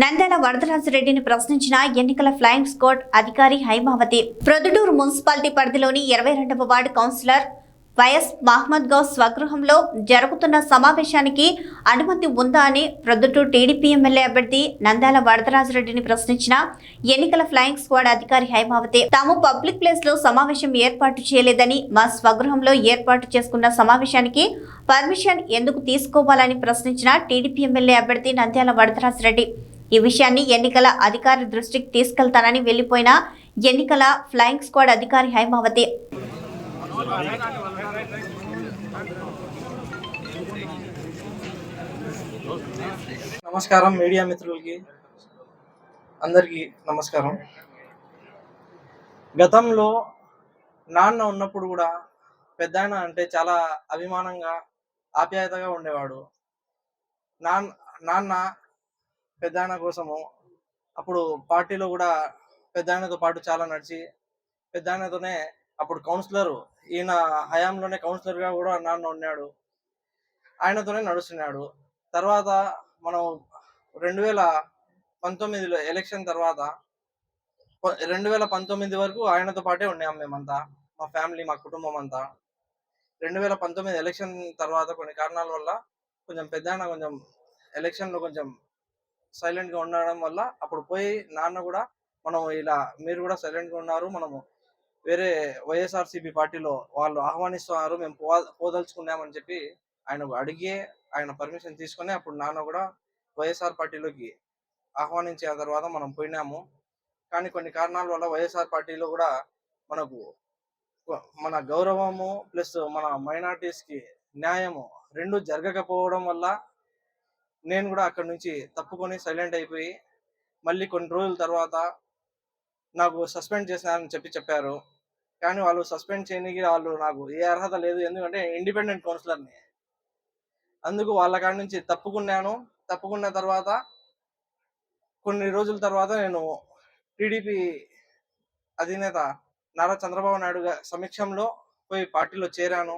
నంద్యాల వరదరాజరెడ్డిని ప్రశ్నించిన ఎన్నికల flying squad అధికారి హైమావతి. ప్రొద్దుటూరు మున్సిపాలిటీ పరిధిలోని ఇరవై రెండవ ward councillor YS Mohammad Ghouse స్వగృహంలో జరుగుతున్న సమావేశానికి అనుమతి ఉందా అని ప్రొద్దుటూరు టీడీపీ ఎమ్మెల్యే అభ్యర్థి నంద్యాల వరదరాజరెడ్డిని ప్రశ్నించిన ఎన్నికల ఫ్లయింగ్ స్క్వాడ్ అధికారి హైమావతి. తాము పబ్లిక్ ప్లేస్లో సమావేశం ఏర్పాటు చేయలేదని మా స్వగృహంలో ఏర్పాటు చేసుకున్న సమావేశానికి పర్మిషన్ ఎందుకు తీసుకోవాలని ప్రశ్నించిన టీడీపీ ఎమ్మెల్యే అభ్యర్థి నంద్యాల వరదరాజరెడ్డి. ఈ విషయాన్ని ఎన్నికల అధికారి దృష్టికి తీసుకెళ్తానని వెళ్ళిపోయిన ఎన్నికల ఫ్లయింగ్ స్క్వాడ్ అధికారి హైమావతి. నమస్కారం మీడియా మిత్రులకి. అందరికీ నమస్కారం. గతంలో నాన్న ఉన్నప్పుడు కూడా పెద్దాయన అంటే చాలా అభిమానంగా ఆప్యాయతగా ఉండేవాడు. నాన్న నాన్న పెద్దాయన కోసము. అప్పుడు పార్టీలో కూడా పెద్దాయనతో పాటు చాలా నడిచి పెద్దాయనతోనే అప్పుడు కౌన్సిలర్ ఈయన హయాంలోనే కౌన్సిలర్గా కూడా నాన్న ఉన్నాడు. ఆయనతోనే నడుస్తున్నాడు. తర్వాత మనం రెండు వేల పంతొమ్మిదిలో ఎలక్షన్ తర్వాత రెండు వేల పంతొమ్మిది వరకు ఆయనతో పాటే ఉన్నాం మేమంతా మా ఫ్యామిలీ మా కుటుంబం అంతా. రెండు వేల పంతొమ్మిది ఎలక్షన్ తర్వాత కొన్ని కారణాల వల్ల కొంచెం పెద్ద కొంచెం ఎలక్షన్లో కొంచెం సైలెంట్గా ఉండడం వల్ల అప్పుడు పోయి నాన్న కూడా మనం ఇలా మీరు కూడా సైలెంట్గా ఉన్నారు మనము వేరే వైఎస్ఆర్సీపీ పార్టీలో వాళ్ళు ఆహ్వానిస్తున్నారు మేము పో పోదలుచుకున్నామని చెప్పి ఆయన అడిగి ఆయన పర్మిషన్ తీసుకొని అప్పుడు నాన్న కూడా వైఎస్ఆర్ పార్టీలోకి ఆహ్వానించిన తర్వాత మనం పోయినాము. కానీ కొన్ని కారణాల వల్ల వైఎస్ఆర్ పార్టీలో కూడా మనకు మన గౌరవము ప్లస్ మన మైనార్టీస్కి కి న్యాయము రెండు జరగకపోవడం వల్ల నేను కూడా అక్కడ నుంచి తప్పుకొని సైలెంట్ అయిపోయి మళ్ళీ కొన్ని రోజుల తర్వాత నాకు సస్పెండ్ చేసినారని చెప్పి చెప్పారు. కానీ వాళ్ళు సస్పెండ్ చేయడానికి వాళ్ళు నాకు ఏ అర్హత లేదు. ఎందుకంటే ఇండిపెండెంట్ కౌన్సిలర్ని. అందుకు వాళ్ళ కాడి నుంచి తప్పుకున్నాను. తప్పుకున్న తర్వాత కొన్ని రోజుల తర్వాత నేను టీడీపీ అధినేత నారా చంద్రబాబు నాయుడు సమక్షంలో పోయి పార్టీలో చేరాను.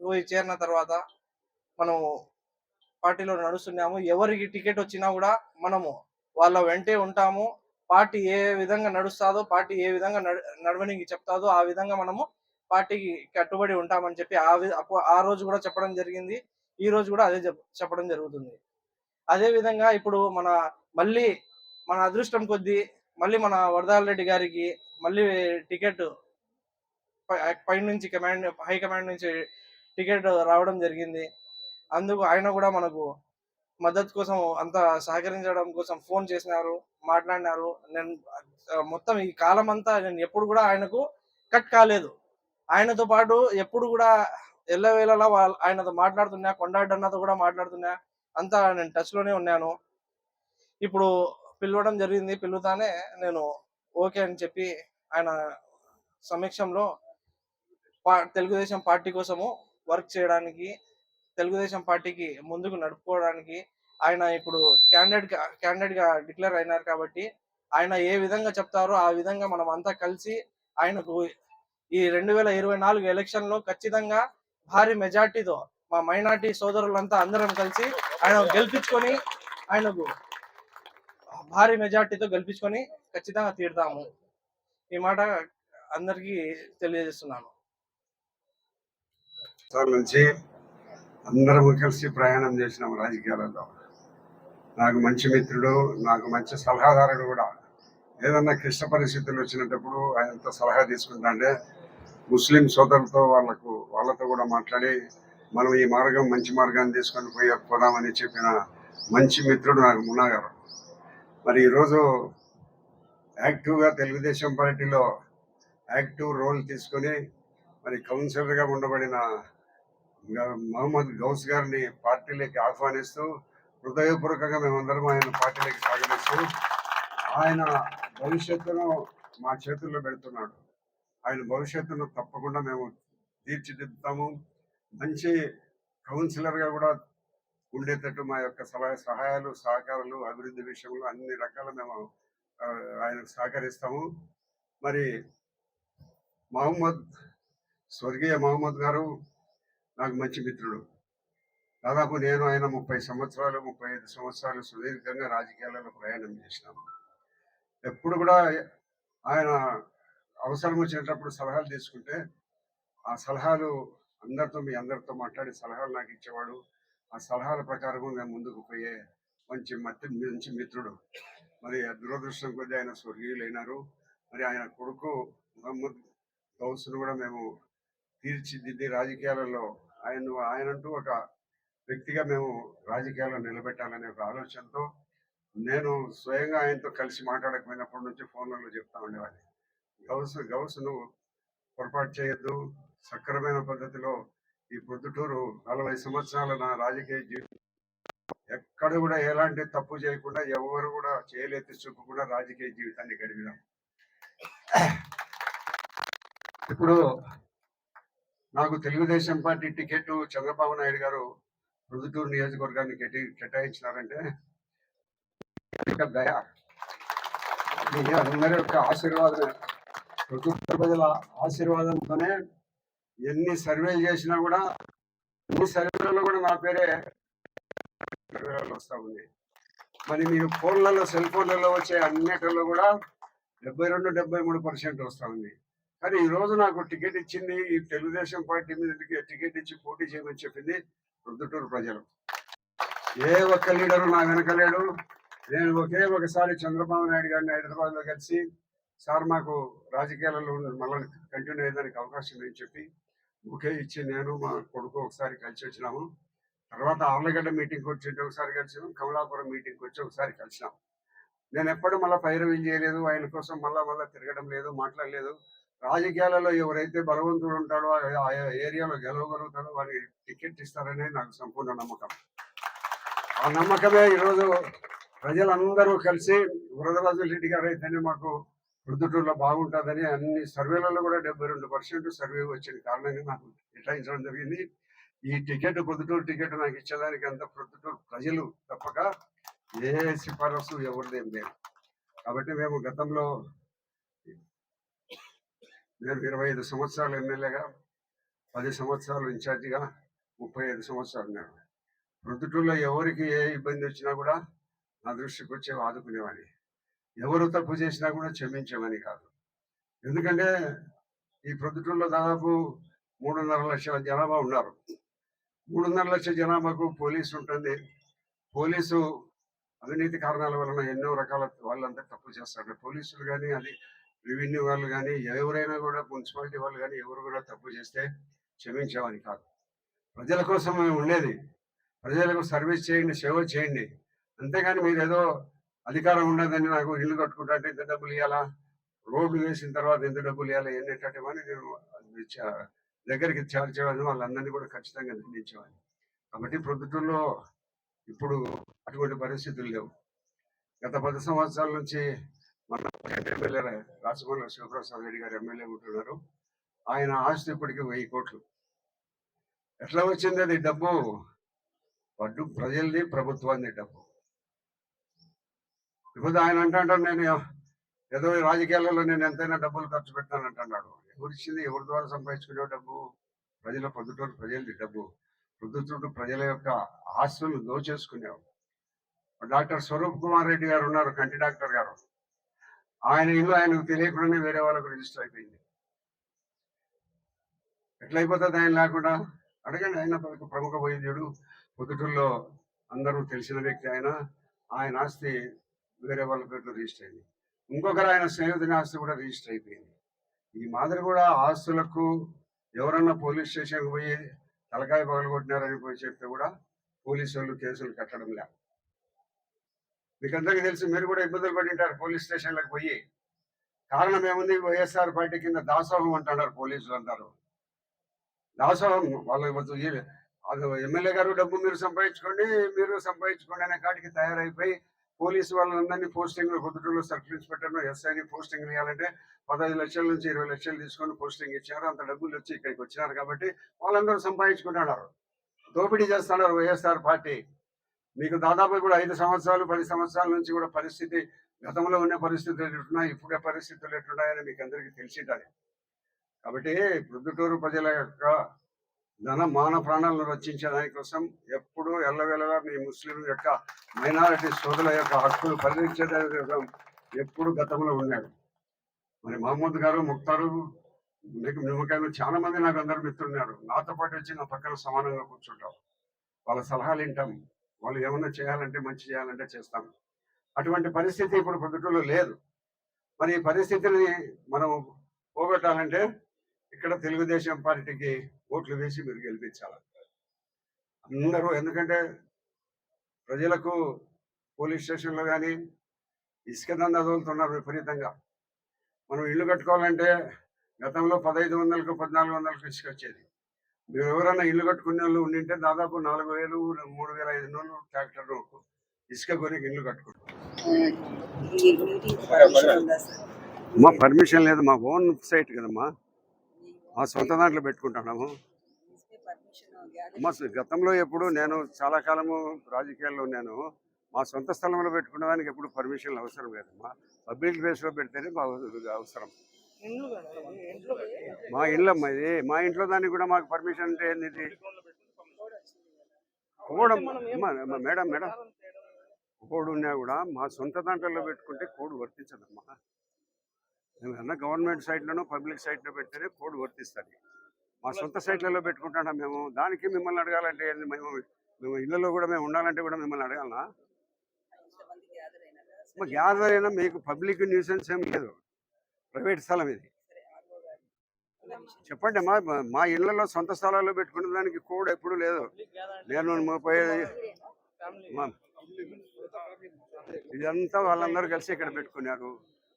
పోయి చేరిన తర్వాత మనం పార్టీలో నడుస్తున్నాము. ఎవరికి టికెట్ వచ్చినా కూడా మనము వాళ్ళ వెంటే ఉంటాము. పార్టీ ఏ విధంగా నడుస్తాదో పార్టీ ఏ విధంగా నడవనికి చెప్తాదో ఆ విధంగా మనము పార్టీకి కట్టుబడి ఉంటామని చెప్పి ఆ ఆ రోజు కూడా చెప్పడం జరిగింది. ఈ రోజు కూడా అదే చెప్పడం జరుగుతుంది. అదే విధంగా ఇప్పుడు మన మళ్ళీ మన అదృష్టం కొద్దీ మళ్ళీ మన వరదాల రెడ్డి గారికి మళ్ళీ టికెట్ పైనుంచి కమాండ్ హై కమాండ్ నుంచి టికెట్ రావడం జరిగింది. అందుకు ఆయన కూడా మనకు మద్దతు కోసం అంత సహకరించడం కోసం ఫోన్ చేసినారు మాట్లాడినారు. నేను మొత్తం ఈ కాలం అంతా నేను ఎప్పుడు కూడా ఆయనకు కట్ కాలేదు. ఆయనతో పాటు ఎప్పుడు కూడా ఎల్లవేళలా వాళ్ళ ఆయనతో మాట్లాడుతున్నా కొండాడన్నతో కూడా మాట్లాడుతున్నా అంతా నేను టచ్లోనే ఉన్నాను. ఇప్పుడు పిలవడం జరిగింది పిలుతానే నేను ఓకే అని చెప్పి ఆయన సమక్షంలో పా- తెలుగుదేశం పార్టీ కోసము వర్క్ చేయడానికి తెలుగుదేశం పార్టీకి ముందుకు నడుపుకోవడానికి ఆయన ఇప్పుడు క్యాండిడేట్ క్యాండిడేట్గా డిక్లేర్ అయినారు కాబట్టి ఆయన ఏ విధంగా చెప్తారో ఆ విధంగా మనం అంతా కలిసి ఆయనకు ఈ రెండు వేల ఇరవై నాలుగు ఎలక్షన్లో ఖచ్చితంగా భారీ మెజార్టీతో మా మైనార్టీ సోదరులంతా అందరం కలిసి ఆయన గెలిపించుకొని ఆయనకు భారీ మెజార్టీతో గెలిపించుకొని ఖచ్చితంగా తీరుతాము. ఈ మాట అందరికీ తెలియజేస్తున్నాను. నుంచి అందరము కలిసి ప్రయాణం చేసినాం రాజకీయాలలో. నాకు మంచి మిత్రుడు నాకు మంచి సలహాదారుడు కూడా. ఏదన్నా క్లిష్ట పరిస్థితులు వచ్చినప్పుడు ఆయనతో సలహా తీసుకుంటాంటే ముస్లిం సోదరులతో వాళ్ళకు వాళ్ళతో కూడా మాట్లాడి మనం ఈ మార్గం మంచి మార్గాన్ని తీసుకొని పోయి పోదామని చెప్పిన మంచి మిత్రుడు నాకు మున్నా గారు మరి ఈరోజు యాక్టివ్గా తెలుగుదేశం పార్టీలో యాక్టివ్ రోల్ తీసుకొని మరి కౌన్సిలర్గా ఉండబడిన మహమ్మద్ గౌస్ గారిని పార్టీలోకి ఆహ్వానిస్తూ హృదయపూర్వకంగా మేమందరం ఆయన పార్టీలోకి స్వాగతిస్తూ ఆయన భవిష్యత్తును మా చేతుల్లో పెడుతున్నాడు. ఆయన భవిష్యత్తును తప్పకుండా మేము తీర్చిదిద్దుతాము. మంచి కౌన్సిలర్గా కూడా ఉండేటట్టు మా యొక్క సలహా సహాయాలు సహకారాలు అభివృద్ధి విషయంలో అన్ని రకాల మేము ఆయనకు సహకరిస్తాము. మరి మహమ్మద్ స్వర్గీయ మహమ్మద్ గారు నాకు మంచి మిత్రుడు. దాదాపు నేను ఆయన ముప్పై సంవత్సరాలు ముప్పై ఐదు సంవత్సరాలు సుదీర్ఘంగా రాజకీయాలలో ప్రయాణం చేసినాము. ఎప్పుడు కూడా ఆయన అవసరం వచ్చినప్పుడు సలహాలు తీసుకుంటే ఆ సలహాలు అందరితో మీ అందరితో మాట్లాడి సలహాలు నాకు ఇచ్చేవాడు. ఆ సలహాల ప్రకారం మేము ముందుకు పోయే మంచి మట్టి మంచి మిత్రుడు. మరి దురదృష్టం కొద్దీ ఆయన స్వర్గీయులైనారు. మరి ఆయన కొడుకు మహమ్మద్ గౌస్ను కూడా మేము తీర్చిదిద్ది రాజకీయాలలో ఆయన ఆయనంటూ ఒక వ్యక్తిగా మేము రాజకీయాల్లో నిలబెట్టాలనే ఒక ఆలోచనతో నేను స్వయంగా ఆయనతో కలిసి మాట్లాడకపోయినప్పటి నుంచి ఫోన్లలో చెప్తా ఉండేవాడిని. గౌస్ గౌస్ నువ్వు పొరపాటు చేయొద్దు. సక్రమైన పద్ధతిలో ఈ పొద్దుటూరు నలభై సంవత్సరాల నా రాజకీయ జీవితం ఎక్కడ కూడా ఎలాంటి తప్పు చేయకుండా ఎవరు కూడా చేయలేదు చూపకుండా రాజకీయ జీవితాన్ని గడిపినాం. ఇప్పుడు నాకు తెలుగుదేశం పార్టీ టికెట్ చంద్రబాబు నాయుడు గారు రుదుటూరు నియోజకవర్గాన్ని కేటి కేటాయించినారంటే దయ. అందరి యొక్క ఆశీర్వాదం ప్రొద్దుటూరు ప్రజల ఆశీర్వాదంతోనే ఎన్ని సర్వేలు చేసినా కూడా ఎన్ని సర్వేలలో కూడా నా పేరే వస్తా ఉంది. మరి మీరు ఫోన్లలో సెల్ ఫోన్లలో వచ్చే అన్నిటిలో కూడా డెబ్బై రెండు డెబ్బై మూడు పర్సెంట్ వస్తా ఉంది. కానీ ఈ రోజు నాకు టికెట్ ఇచ్చింది ఈ తెలుగుదేశం పార్టీ మీద టికెట్ ఇచ్చి పోటీ చేయమని చెప్పింది ప్రొద్దుటూరు ప్రజలు. ఏ ఒక్క లీడరు నా వెనకలేడు నేను ఒకే ఒకసారి చంద్రబాబు నాయుడు గారిని హైదరాబాద్లో కలిసి సార్ మాకు రాజకీయాలలో మళ్ళీ కంటిన్యూ అయ్యేదానికి అవకాశం లేని చెప్పి ఒకే ఇచ్చి నేను మా కొడుకు ఒకసారి కలిసి వచ్చినాము. తర్వాత ఆర్లగడ్డ మీటింగ్కి వచ్చి ఒకసారి కలిసినాం కమలాపురం మీటింగ్కి వచ్చి ఒకసారి కలిసినాం నేను ఎప్పుడు మళ్ళీ పైరవీలు చేయలేదు. ఆయన కోసం మళ్ళీ మళ్ళీ తిరగడం లేదు మాట్లాడలేదు. రాజకీయాలలో ఎవరైతే బలవంతుడు ఉంటాడో ఆ- ఏరియాలో గెలవగలుగుతాడో వారికి టికెట్ ఇస్తారనే నాకు సంపూర్ణ నమ్మకం. ఆ నమ్మకమే ఈరోజు ప్రజలందరూ కలిసి వృదరాజు రెడ్డి గారు అయితేనే మాకు ప్రొద్దుటూరులో బాగుంటుందని అన్ని సర్వేలలో కూడా డెబ్బై రెండు పర్సెంట్ సర్వే వచ్చిన కారణంగా నాకు కేటాయించడం జరిగింది. ఈ టికెట్ ప్రొద్దుటూరు టికెట్ నాకు ఇచ్చేదానికి అంత ప్రొద్దుటూరు ప్రజలు తప్పక ఏ సిఫారసు ఎవరిదేం లేదు. కాబట్టి మేము గతంలో నేను ఇరవై ఐదు సంవత్సరాలు ఎమ్మెల్యేగా పది సంవత్సరాలు ఇన్ఛార్జిగా ముప్పై ఐదు సంవత్సరాలు నేను. ప్రొద్దుటూరులో ఎవరికి ఏ ఇబ్బంది వచ్చినా కూడా నా దృష్టికి వచ్చి ఆదుకునేవాడిని. ఎవరు తప్పు చేసినా కూడా క్షమించమని కాదు. ఎందుకంటే ఈ ప్రొద్దుటూరులో దాదాపు మూడున్నర లక్షల జనాభా ఉన్నారు. మూడున్నర లక్షల జనాభాకు పోలీసు ఉంటుంది. పోలీసు అవినీతి కారణాల వలన ఎన్నో రకాల వాళ్ళంతా తప్పు చేస్తారు. పోలీసులు కానీ అది రెవెన్యూ వాళ్ళు కానీ ఎవరైనా కూడా మున్సిపాలిటీ వాళ్ళు కానీ ఎవరు కూడా తప్పు చేస్తే క్షమించామని కాదు. ప్రజల కోసం మేము ఉండేది. ప్రజలకు సర్వీస్ చేయండి సేవ చేయండి. అంతేగాని మీరు ఏదో అధికారం ఉండదని నాకు ఇల్లు కట్టుకుంటే ఇంత డబ్బులు ఇవ్వాలా రోడ్లు వేసిన తర్వాత ఎంత డబ్బులు ఇవ్వాలి ఎన్నేటట్టుమని నేను దగ్గరికి చేర్చేవాడిని. వాళ్ళందరినీ కూడా ఖచ్చితంగా నిర్ణయించేవాడిని కాబట్టి ప్రొద్దుటూరులో ఇప్పుడు అటువంటి పరిస్థితులు లేవు. గత పది సంవత్సరాల నుంచి మన ఎమ్మెల్యే రాజమౌళి శివప్రసాద్ రెడ్డి గారు ఎమ్మెల్యే ఉంటున్నారు. ఆయన ఆస్తి ఇప్పటికి వెయ్యి కోట్లు. ఎట్లా వచ్చింది అది డబ్బు? పడ్డు ప్రజల్ది ప్రభుత్వాన్ని డబ్బు. ఇప్పుడు ఆయన అంటాడు నేను ఏదో రాజకీయాలలో నేను ఎంతైనా డబ్బులు ఖర్చు పెట్టాను అంటున్నాడు ఎవరిచ్చింది ఎవరి ద్వారా సంపాదించుకునే డబ్బు? ప్రజల పొద్దుటూరు ప్రజలది డబ్బు. పొద్దుటూరు ప్రజల యొక్క ఆస్తులు దోచేసుకునేవాడు. డాక్టర్ స్వరూప్ కుమార్ రెడ్డి గారు ఉన్నారు కంటి డాక్టర్ గారు. ఆయన ఇల్లు ఆయనకు తెలియకుండానే వేరే వాళ్ళకు రిజిస్టర్ అయిపోయింది. ఎట్లయిపోతుంది ఆయన లేకుండా? అడగండి ఆయన ప్రముఖ వైద్యుడు పొద్దుటూరులో అందరూ తెలిసిన వ్యక్తి ఆయన. ఆయన ఆస్తి వేరే వాళ్ళ పేరులో రిజిస్టర్ అయింది. ఇంకొకరు ఆయన స్నేహితుని ఆస్తి కూడా రిజిస్టర్ అయిపోయింది. ఈ మాదిరి కూడా ఆస్తులకు ఎవరన్నా పోలీస్ స్టేషన్కి పోయి తలకాయ పగలగొట్టినారని పోయి చెప్తే కూడా పోలీసు వాళ్ళు కేసులు కట్టడం లేదు. మీకు అందరికీ తెలుసు మీరు కూడా ఇబ్బందులు పడింటారు పోలీస్ స్టేషన్లకు పోయి. కారణం ఏముంది? వైఎస్ఆర్ పార్టీ కింద దాసోహం అంటున్నారు పోలీసులు అంటారు దాసోహం వాళ్ళు అది ఎమ్మెల్యే గారు డబ్బు మీరు సంపాదించుకోండి మీరు సంపాదించుకోండి అనే కాటికి తయారైపోయి పోలీసు వాళ్ళందరినీ పోస్టింగ్ పొద్దుటూరులో సర్కిల్ ఇన్స్పెక్టర్ ఎస్ఐని పోస్టింగ్ ఇవ్వాలంటే పదహైదు లక్షల నుంచి ఇరవై లక్షలు తీసుకొని పోస్టింగ్ ఇచ్చారు. అంత డబ్బులు వచ్చి ఇక్కడికి వచ్చినారు కాబట్టి వాళ్ళందరూ సంపాదించుకుంటున్నారు. దోపిడీ చేస్తున్నారు వైఎస్ఆర్ పార్టీ. మీకు దాదాపు కూడా ఐదు సంవత్సరాలు పది సంవత్సరాల నుంచి కూడా పరిస్థితి గతంలో ఉన్న పరిస్థితులు ఎట్లున్నాయి ఇప్పుడే పరిస్థితులు ఎట్లున్నాయని మీకు అందరికీ తెలిసి ఉండాలి కాబట్టి ప్రొద్దుటూరు ప్రజల యొక్క ధన మాన ప్రాణాలను రక్షించే దానికోసం ఎప్పుడు ఎల్లవేళలా మీ ముస్లిం యొక్క మైనారిటీ సోదరుల యొక్క హక్కులు పరిరక్షించే దానికోసం ఎప్పుడు గతంలో ఉన్నాడు మరి మహమ్మద్ గారు ముక్తారు మీకు నిమ్మకాయలు చాలా మంది నాకు అందరు మిత్రున్నారు నాతో పాటు వచ్చి నా పక్కన సమానంగా కూర్చుంటాం వాళ్ళ సలహాలు వింటాం. వాళ్ళు ఏమన్నా చేయాలంటే మంచి చేయాలంటే చేస్తాం. అటువంటి పరిస్థితి ఇప్పుడు పొద్దుటూరులో లేదు. మరి ఈ పరిస్థితిని మనం పోగొట్టాలంటే ఇక్కడ తెలుగుదేశం పార్టీకి ఓట్లు వేసి మీరు గెలిపించాలి. అందరూ ఎందుకంటే ప్రజలకు పోలీస్ స్టేషన్లో కానీ ఇసుక దందా తోలుతున్నారు విపరీతంగా. మనం ఇల్లు కట్టుకోవాలంటే గతంలో పదహైదు వందలకు పద్నాలుగు వందలకు ఇసుక వచ్చేది. మీరు ఎవరైనా ఇల్లు కట్టుకునే వాళ్ళు ఉండింటే దాదాపు నాలుగు వేలు మూడు వేల ఐదు వందలు ట్రాక్టర్ ఇసుక కొని ఇల్లు కట్టుకుంటారు పర్మిషన్ మా పర్మిషన్ లేదు మా ఓన్ సైట్ కదమ్మా. మా సొంత దాంట్లో పెట్టుకుంటున్నాము. అమ్మా గతంలో ఎప్పుడు నేను చాలా కాలము రాజకీయాల్లో నేను మా సొంత స్థలంలో పెట్టుకునే దానికి ఎప్పుడు పర్మిషన్లు అవసరం లేదమ్మా. పబ్లిక్ ప్లేస్లో పెడితేనే మా అవసరం. మా ఇల్లు అమ్మా ఇది. మా ఇంట్లో దానికి కూడా మాకు పర్మిషన్ అంటే ఏంది ఇది కోడ్ మేడం మేడం. కోడ్ ఉన్నా కూడా మా సొంత దాంట్లో పెట్టుకుంటే కోడ్ వర్తించదమ్మా. ఏమన్నా గవర్నమెంట్ సైట్లోనో పబ్లిక్ సైట్లో పెడితేనే కోడ్ వర్తిస్తుంది. మా సొంత సైట్లలో పెట్టుకుంటున్నాం మేము? దానికి మిమ్మల్ని అడగాలంటే ఏంది? మేము మేము ఇళ్ళలో కూడా మేము ఉండాలంటే కూడా మిమ్మల్ని అడగాలనా? గ్యాదర్ అయినా మీకు పబ్లిక్ న్యూసెన్స్ ఏం లేదు. ప్రైవేట్ స్థలం ఇది. చెప్పండి మా మా ఇళ్ళలో సొంత స్థలాల్లో పెట్టుకునే దానికి కోడ్ ఎప్పుడు లేదు. నేను ముప్పై మా- ఇదంతా వాళ్ళందరూ కలిసి ఇక్కడ పెట్టుకున్నారు.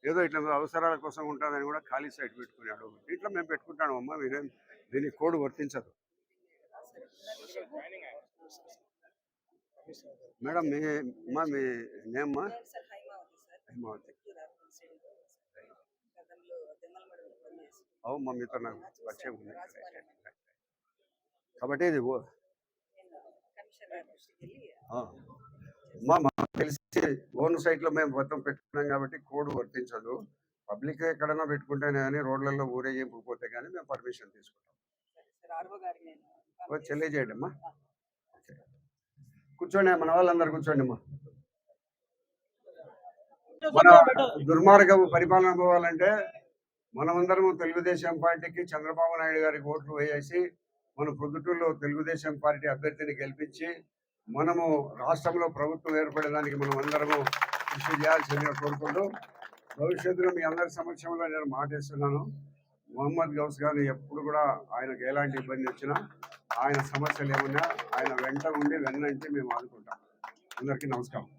ఏదో ఇట్లా అవసరాల కోసం ఉంటుందని కూడా ఖాళీ సైట్ పెట్టుకున్నాడు. ఇట్లా మేము పెట్టుకుంటాను అమ్మ మీరేం దీనికి కోడ్ వర్తించదు. మేడం మీ మా మీ నేమ్మా Haimavathi sir Haimavathi. Chittoor urban side గతంలో దెమ్మలమడుగులో పనిచేసి అవు మా మీతో నాకు పరిచయం ఉంది. కాబట్టి ఇది. మా మాకు తెలిసి ఓన్ సైట్లో మేము మొత్తం పెట్టుకున్నాం కాబట్టి కోడ్ వర్తించదు. పబ్లిక్ ఎక్కడైనా పెట్టుకుంటేనే కానీ రోడ్లలో ఊరేగింపు పోతే కానీ మేము పర్మిషన్ తీసుకుంటాం. తెలియజేయండి అమ్మా. కూర్చోండి మన వాళ్ళందరూ కూర్చోండి అమ్మా. మన దుర్మార్గపు పరిపాలన పోవాలంటే మనమందరం తెలుగుదేశం పార్టీకి చంద్రబాబు నాయుడు గారికి ఓట్లు వేసి మన ప్రొద్దుటూరులో తెలుగుదేశం పార్టీ అభ్యర్థిని గెలిపించి మనము రాష్ట్రంలో ప్రభుత్వం ఏర్పడడానికి మనం అందరము కృషి చేయాల్సిందిగా కోరుకుంటూ భవిష్యత్తులో మీ అందరి సమక్షంలో నేను మాటేస్తున్నాను. మొహమ్మద్ గౌస్ గారిని ఎప్పుడు కూడా ఆయనకు ఎలాంటి ఇబ్బంది వచ్చినా ఆయన సమస్యలు ఏమన్నా ఆయన వెంట ఉండి వెన్నంటే మేము ఆదుకుంటాం. అందరికీ నమస్కారం.